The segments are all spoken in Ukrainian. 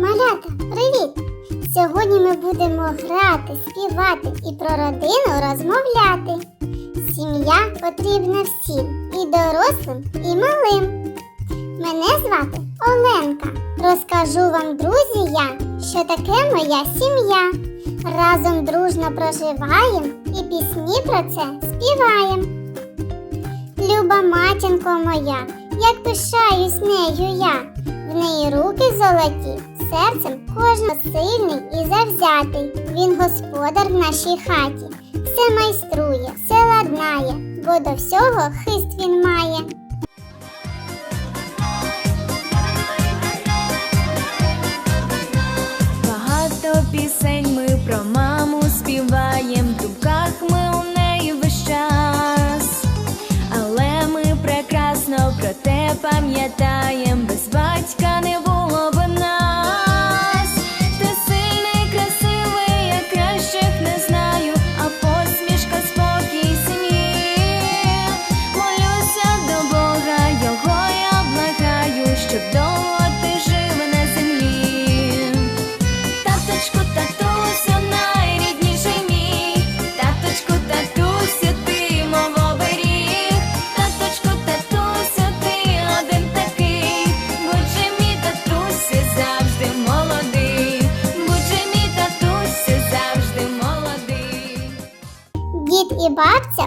Малята, привіт! Сьогодні ми будемо грати, співати і про родину розмовляти. Сім'я потрібна всім і дорослим, і малим. Мене звати Оленка. Розкажу вам, друзі, я, що таке моя сім'я. Разом дружно проживаємо і пісні про це співаємо. Люба матінко моя, як пишаюсь нею я. В неї руки золоті, серцем кожен сильний і завзятий. Він господар в нашій хаті, все майструє, все ладнає, бо до всього хист він має.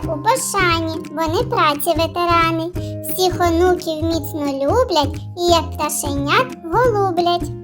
У пошані, вони праці ветерани. Всіх онуків міцно люблять і як пташенят голублять.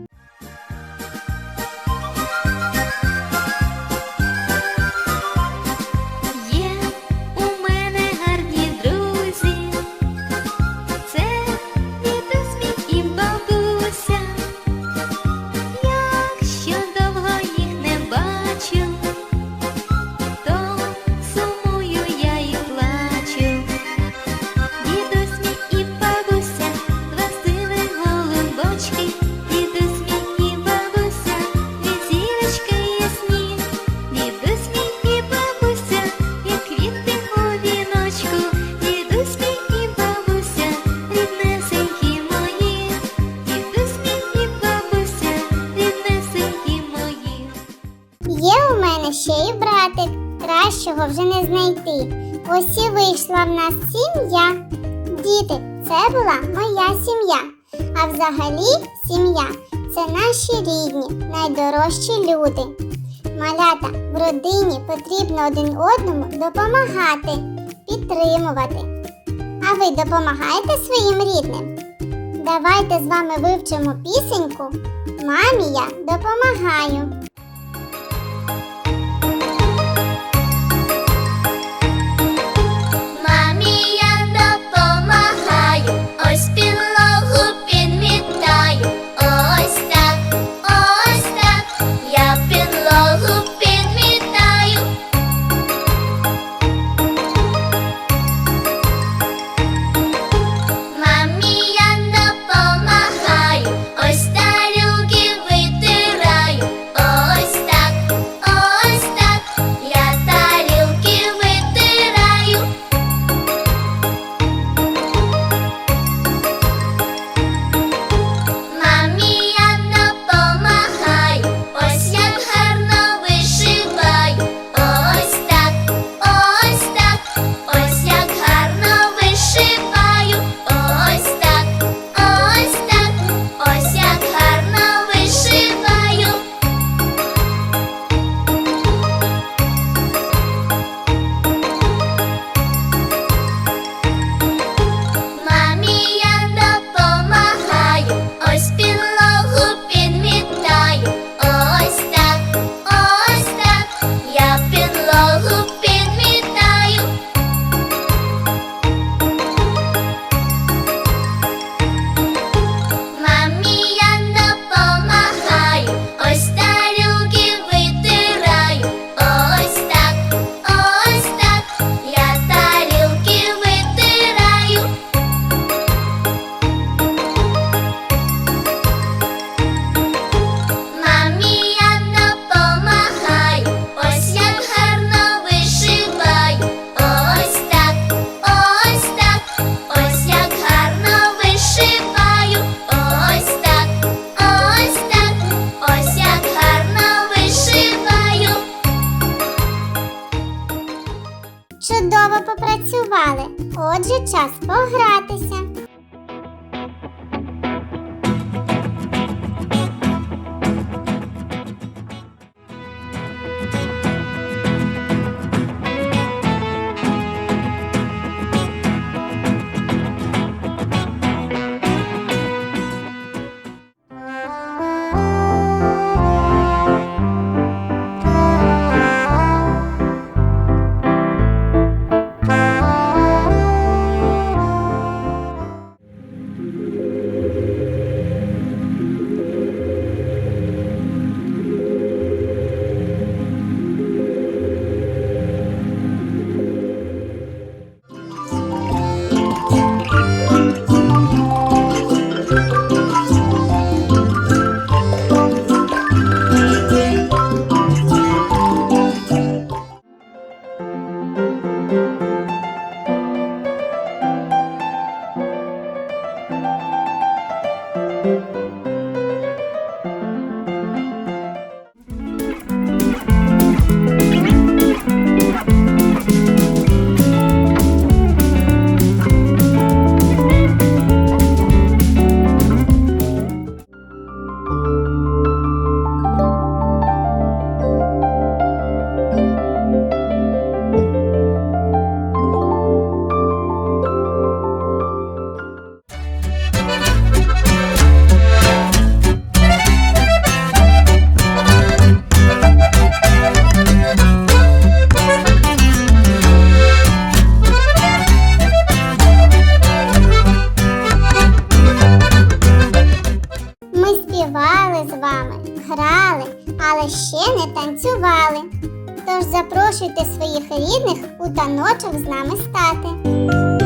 Кращого вже не знайти. Ось і вийшла в нас сім'я. Діти, це була моя сім'я. А взагалі сім'я це наші рідні, найдорожчі люди. Малята в родині потрібно один одному допомагати, підтримувати. А ви допомагаєте своїм рідним? Давайте з вами вивчимо пісеньку Мамі я допомагаю. Отже, час погратися. Ми вами, грали, але ще не танцювали. Тож запрошуйте своїх рідних у таночок з нами стати.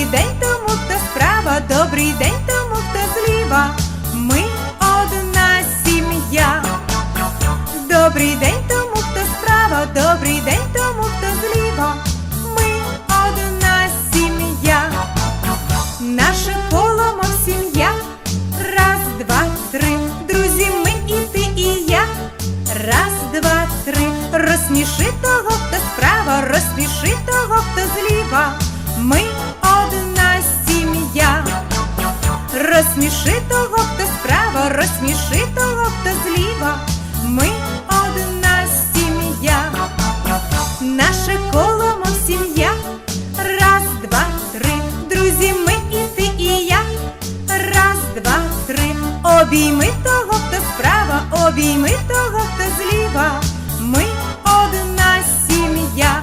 Добрий день тому, хто справа, добрий день тому, хто зліва. Ми одна сім'я. Добрий день тому, хто справа, добрий день тому, хто зліва. Ми одна сім'я. Наше коло, сім'я. Раз, два, три. Друзі, ми і ти, і я. Раз, два, три. Розсміши того, хто справа, розсміши того, хто зліва. Розсміши того, хто справа, розсміши того, хто зліва. Ми одна сім'я. Наше коло, мов сім'я. Раз, два, три. Друзі, ми і ти, і я. Раз, два, три. Обійми того, хто справа, обійми того, хто зліва. Ми одна сім'я.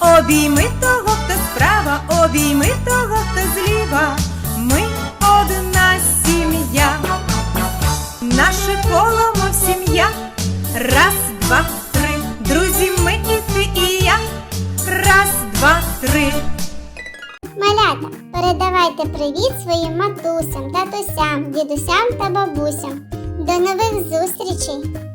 Обійми того, хто справа, обійми того, матусям, татусям, дідусям та бабусям. До нових зустрічей!